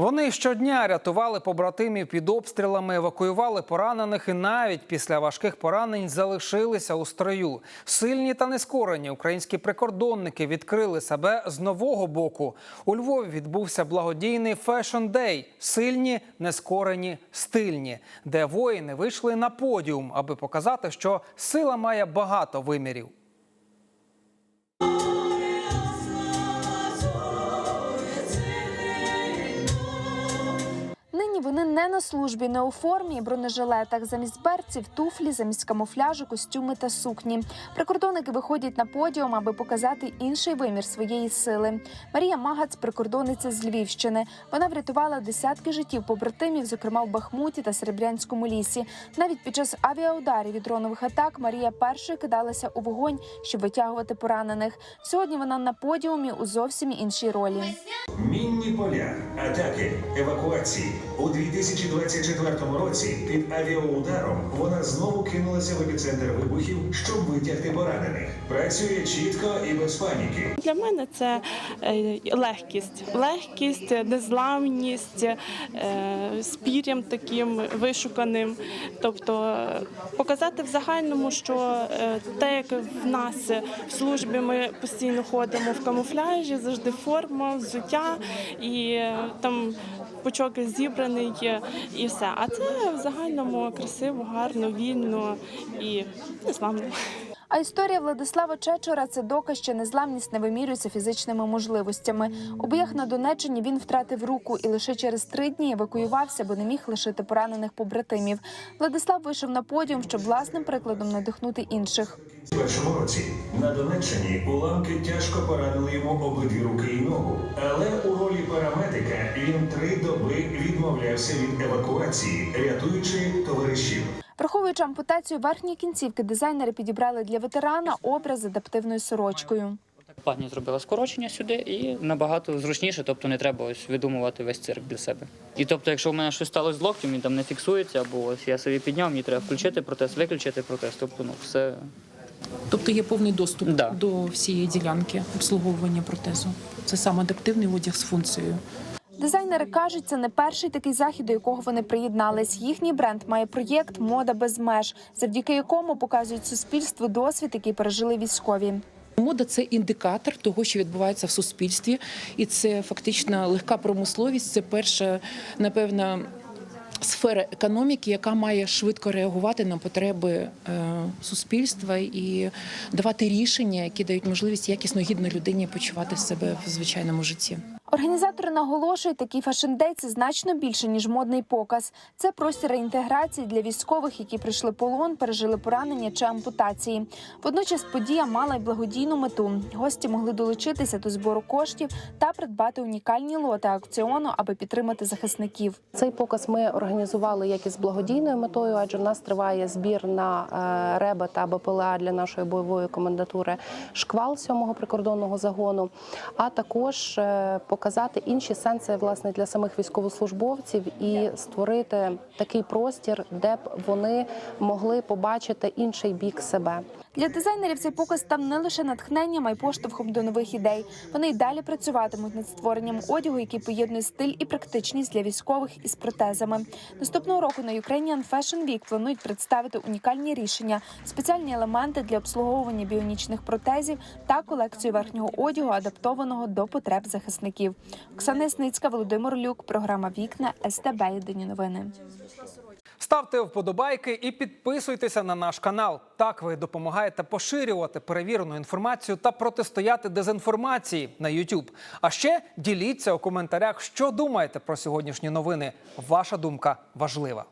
Вони щодня рятували побратимів під обстрілами, евакуювали поранених і навіть після важких поранень залишилися у строю. Сильні та нескорені українські прикордонники відкрили себе з нового боку. У Львові відбувся благодійний фешн-дей Сильні, нескорені, стильні, де воїни вийшли на подіум, аби показати, що сила має багато вимірів. Не на службі, не у формі бронежилетах. Замість берців туфлі, замість камуфляжу, костюми та сукні. Прикордонники виходять на подіум, аби показати інший вимір своєї сили. Марія Магац, прикордонниця з Львівщини. Вона врятувала десятки життів побратимів, зокрема в Бахмуті та Серебрянському лісі. Навіть під час авіаударів і дронових атак Марія першою кидалася у вогонь, щоб витягувати поранених. Сьогодні вона на подіумі у зовсім іншій ролі. Мінні поля, атаки, евакуації. У 2024 році під авіаударом вона знову кинулася в епіцентр вибухів, щоб витягти поранених. Працює чітко і без паніки. Для мене це е, легкість, легкість, незламність, е, з пір'ям таким вишуканим. Тобто е, показати в загальному, що те, як в нас в службі ми постійно ходимо в камуфляжі, завжди форма, взуття і там пучок зібраний е, і все. А це в загальному красиво, гарно, вільно і незламно. А історія Владислава Чечора це доказ, що незламність не вимірюється фізичними можливостями. Боях на Донеччині він втратив руку і лише через три дні евакуювався, бо не міг лишити поранених побратимів. Владислав вийшов на подіум, щоб власним прикладом надихнути інших. У першому році на Донеччині уламки тяжко поранили йому обидві руки і ногу. Але у ролі парамедика він три доби відмовлявся від евакуації, рятуючи товаришів. Враховуючи ампутацію верхньої кінцівки, дизайнери підібрали для ветерана образ з адаптивною сорочкою. Пані зробила скорочення сюди і набагато зручніше, тобто не треба ось видумувати весь цирк для себе. І тобто, якщо в мене щось сталося з локтем, він там не фіксується, або ось я собі підняв, мені треба включити протез, виключити протез. Тобто, ну все Тобто є повний доступ Да. до всієї ділянки обслуговування протезу. Це сам адаптивний одяг з функцією. Дизайнери кажуть, це не перший такий захід, до якого вони приєднались. Їхній бренд має проєкт Мода без меж, завдяки якому показують суспільству досвід, який пережили військові. Мода це індикатор того, що відбувається в суспільстві, і це фактично легка промисловість. Це перша, напевно, сфера економіки, яка має швидко реагувати на потреби е, суспільства і давати рішення, які дають можливість якісно гідно людині почувати себе в звичайному житті. Організатори наголошують, такий фешн-дей – це значно більше ніж модний показ. Це простір реінтеграції для військових, які прийшли полон, пережили поранення чи ампутації. Водночас подія мала й благодійну мету. Гості могли долучитися до збору коштів та придбати унікальні лоти аукціону, аби підтримати захисників. Цей показ ми організували як із благодійною метою, адже в нас триває збір на е, РЕБа та БПЛА для нашої бойової комендатури шквал 7-го прикордонного загону, а також е, показати інші сенси власне для самих військовослужбовців і створити такий простір, де б вони могли побачити інший бік себе. Для дизайнерів цей показ став не лише натхненням, а й поштовхом до нових ідей. Вони й далі працюватимуть над створенням одягу, який поєднує стиль і практичність для військових із протезами. Наступного року на Ukrainian Fashion Week планують представити унікальні рішення, спеціальні елементи для обслуговування біонічних протезів та колекцію верхнього одягу, адаптованого до потреб захисників. Оксана Ясницька, Володимир Люк, програма Вікна СТБ. Єдині новини. Ставте вподобайки і підписуйтеся на наш канал. Так ви допомагаєте поширювати перевірену інформацію та протистояти дезінформації на YouTube. А ще діліться у коментарях, що думаєте про сьогоднішні новини. Ваша думка важлива.